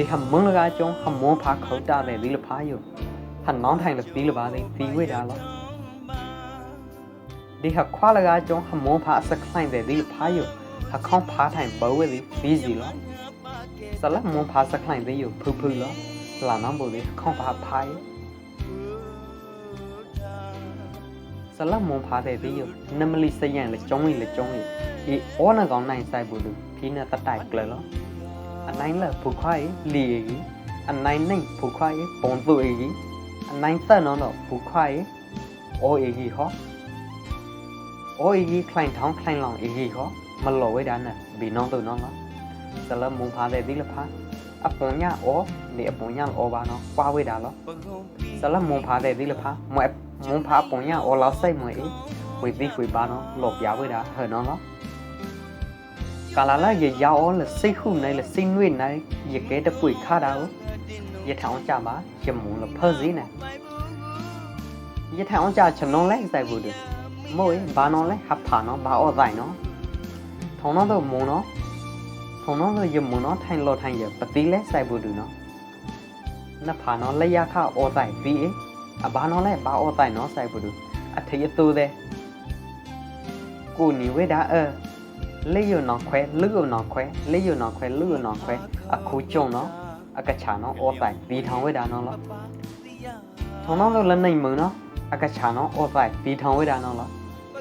ဒီဟမုံလကကြုံဟမွန်ဖာခေါတာတဲ့ဒီလဖာယဟန်နောင်းထိုင်လသီလပါတဲ့တီဝေတာလောဒီဟခွာလကကြုံဟမွန်ဖာစကလိုင်းတဲ့ဒီလဖာယဟခေါဖာထိုင်ဘဝဲဒီဘီစီလောစလမွန်ဖာစကလိုင်းတဲ့ယဖူဖူလောလာနံဘူဒီခေါဖာဖာယစလမွန်ဖာတဲ့ဒီယနမလီစယန်လေចုံးလေចုံးလေဒီအောနကောင်နိုင်ဆိုင်ဘူးလူဖီနတတိုက်ကလ အနိုင်လက်ဖူခွိုင်လီရီအနိုင်နိုင်ဖူခွိုင်ပုံသွေရီအနိုင်သန်နော်တော့ဖူခွိုင်အိုအေကြီးဟောအိုအေကြီးခလိုင်ထောင်းခလိုင်လောင်အေကြီးဟောမလော်ဝဲတာနဲ့ဘီနောင်းသူနော်လားစလမုံဖာတဲ့ဒီလဖာအပုံညာအောနေအပုံညာအောပါနော်ပွားဝဲတာလောစလမုံဖာတဲ့ဒီလဖာမွဲမုံဖာပုံညာအောလောက်ဆိုင်မွေဝေသိခွေပါနော်လော်ပြဝဲတာဟဲ့နော်လား ကာလာလာရေရောလစိတ်ခုနိုင်လစိတ်နွေနိုင်ရကဲတပွေခါတာကိုရထောင်ကြပါရမုံလဖစည်းနေရထောင်ကြချနုံလိုက်စိုက်ဘူးတူမို့ဘာနော်လဲဟဖာနော်ဘာအော့တိုင်းနော်ထုံတော့တော့မုံနော်ထုံတော့တော့ရမုံနော်ထိုင်လောထိုင်ရပတိလဲစိုက်ဘူးတူနော်နဖာနော်လက်ရခအော့တိုင်းပြီးအဘာနော်လဲဘာအော့တိုင်းနော်စိုက်ဘူးတူအထေးအတူတဲ့ကိုနီဝေဒါအဲ လေးယုံနော်ခွဲလူယုံနော်ခွဲလေးယုံနော်ခွဲလူယုံနော်ခွဲအခုကျုံနော်အကချာနော်အော်တိုင်ဒီထောင်ဝဲတာနော်လောထုံနော်လို့လည်းနိုင်မနော်အကချာနော်အော်တိုင်ဒီထောင်ဝဲတာနော်လော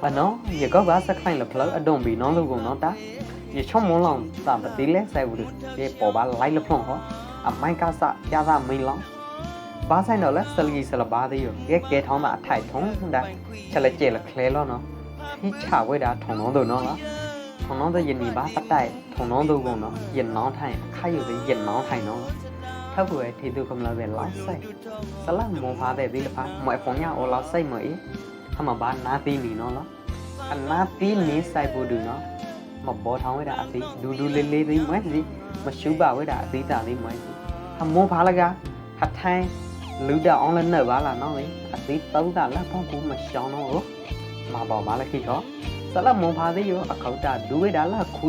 အနော်ရကောဘာစခိုင်းလဖလအဒုံဘီနော်လို့ကုံနော်တာရချုံမလောင်တာပတိလဲဆိုင်ဘူးဒီပေါ်ပါလိုက်လဖလုံးဟောအမိုင်ကဆရသာမင်းလောင်ဘာဆိုင်တော့လဲစလီစလဘာသေးရကဲကဲထောင်းတာအထိုက်ထုံးတာချက်လက်ကျဲလခလဲလောနော်ခိချဝဲတာထုံနော်တို့နော်လား ထုံနောင်းတဲ့ယနီပါပတိုက်ထုံနောင်းတို့ကုံနော်ယနောင်းထိုင်ခါယူတဲ့ယနောင်းထိုင်နော်ထောက်ကွယ်ထေသူကမလာတဲ့လောက်ဆိုင်စလမောဖာတဲ့ဒီလဖာမွေဖုန်ညာအော်လောက်ဆိုင်မအေးဟမဘာနာတီနီနော်လားအနာတီနီဆိုင်ဘူးဒူနော်မဘောထောင်းဝဲတာအတိဒူဒူလေးလေးဒီမွဲစီမရှူပါဝဲတာအတိတာလေးမွဲစီဟမောဖာလကဟထိုင်းလူတာအောင်လည်းနဲ့ပါလားနော်လေအတိတောင်းတာလက်ဖောင်းကူမရှောင်းတော့မဘောမလာခိခော စလမွန်ဖာသေးရောအခေါတာဒူဝေဒါလာခု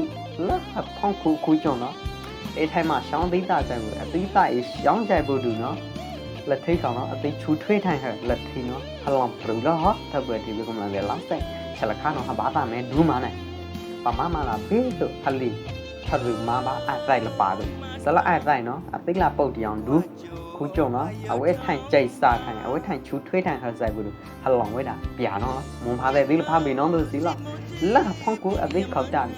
လာဖောင်းခုခုကြုံနော်အဲထိုင်မှာရှောင်းသိတာကြိုင်ဘူးအသီးသားရှောင်းကြိုင်ဘူးဒူနော်လက်ထိကောင်နော်အသိချူထွေးထိုင်ဟဲ့လက်ထိနော်ဟလောင်ပရူလာဟာတပွဲဒီကမလာလေလောက်ဆိုင်ချက်လခါနော်ဟာဘာတာမဲဒူးမနဲ့ပမမလာဘေးတို့ဟလီထရူမာဘာအတိုက်လပါတို့စလအတိုက်နော်အသိလာပုတ်တောင်ဒူး ခုကြုံနော်အဝဲထိုင်ကြိတ်စားထိုင်အဝဲထိုင်ချူထွေးထိုင်ဟဲ့ဆိုင်ဘူးဟလောင်ဝဲတာပြာနော်မွန်ဖာတဲ့ဒီလဖာဘီနော်တို့စီလား la phong cú ở đây khẩu đàn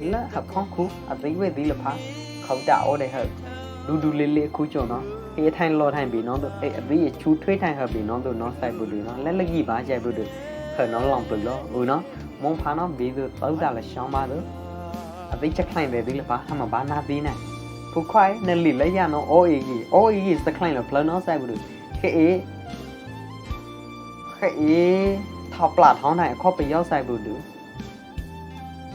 la hợp phong cú ở đây về đi là phá khẩu đảo ở đây hợp đu đu lê lê cú chỗ nó cái thành lo thành bị nó được ấy ở đây chú thuê thành hợp bị nó được nó sai bự được nó lấy lấy gì bá chạy bự được khởi nó lòng bự lo ừ nó mong phá nó bị được tới ra là xong ba được ở đây chắc thành về đi là phá mà ba na tí này phụ khoai nên lì lấy ra nó ôi gì ôi gì sẽ thành là phá nó sai bự được cái ấy cái ấy thọ plạt thọ này khó bị giáo sai bự được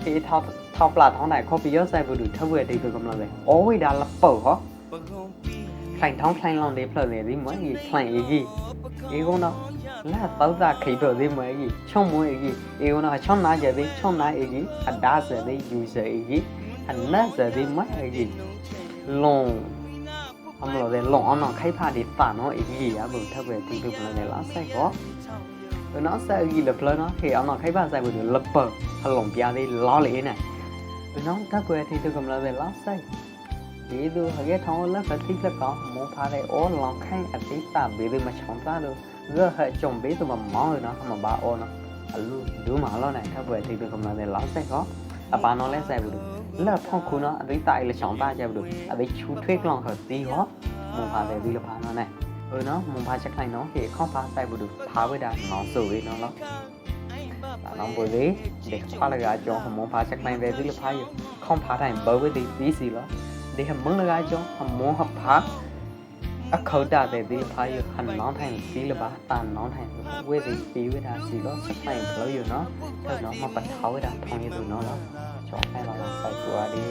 ဒီထောက်ထောက်ပလာထောင်းနိုင်ကော်ပီရောဆိုင်ဘူးထဝဲဒီကကမလာလေအော်ဝိဒါလပေါ့ဟောခိုင်ထောင်းခိုင်လောင်လေးဖလို့လေဒီမွေးကြီးခိုင်အေကြီးအေကုန်းတော့လာတောက်တာခိတော့ဒီမွေးကြီးချုံမွေးကြီးအေကုန်းတော့ချုံနာကြသေးချုံနာအေကြီးအဒါစသေးယူစအေကြီးအနတ်စသေးမွေးအေကြီးလုံအမလို့လေလုံအောင်တော့ခိုက်ဖာဒီတာနော်အေကြီးရဘူးထဝဲဒီကကမလာလေလားဆိုင်ကော nó sẽ ghi lập lên nó thì ông nào thấy ba sai được lập bờ hay lồng bia đi lo lì này nó các quê thì tôi cầm lại về lo sai vì long amlo de long ono khai pha di pa no i gi ya bu tha be ti bu na ne la sai ko to no sa gi le plan no khi ono khai pha sai bu le pa ha long pya de lo le ne to no tha ko ti tu kum la de la sai ye do ha ge thong la ka ti la ka mo pha de o long khai a ti ta be de ma chong ta lo ge ha chong be tu ma mo no ha ma ba o no alu du ma lo này tha be ti tu kum la de la sai ko apa no le sai bu လပ်ဖောက်ခုနအသိတိုင်လျှောင်းပါကြဘူးအသိချူထွေးကလောင်ခတီဟောမွန်ပါပဲဒီလပါနော်နဲ့ဟိုနော်မွန်ပါချက်ခိုင်နော်ဟေခေါပါဆိုင်ဘူးပါဝဒါငောင်းဆိုဝေးနော်လောနောင်ဘူးလေဒီခါလကကြောင့်မွန်ပါချက်ခိုင်ပဲဒီလပါယခေါပါတိုင်းဘဝဒီစီစီလောဒီမွန်လကကြောင့်မွန်ဟပါ အခေါ်တာတဲ့ဒီဖာယဟန်နောင်းထိုင်စီလပါတန်နောင်းထိုင်ဝဲဒီစီဝဲတာစီတော့စပိုင်ဖလို့ရနော်အဲ့တော့မပတ်ထားဝဲတာထုံရသူနော်နော်ချောင်းဖိုင်လာစိုက်ကွာဒီ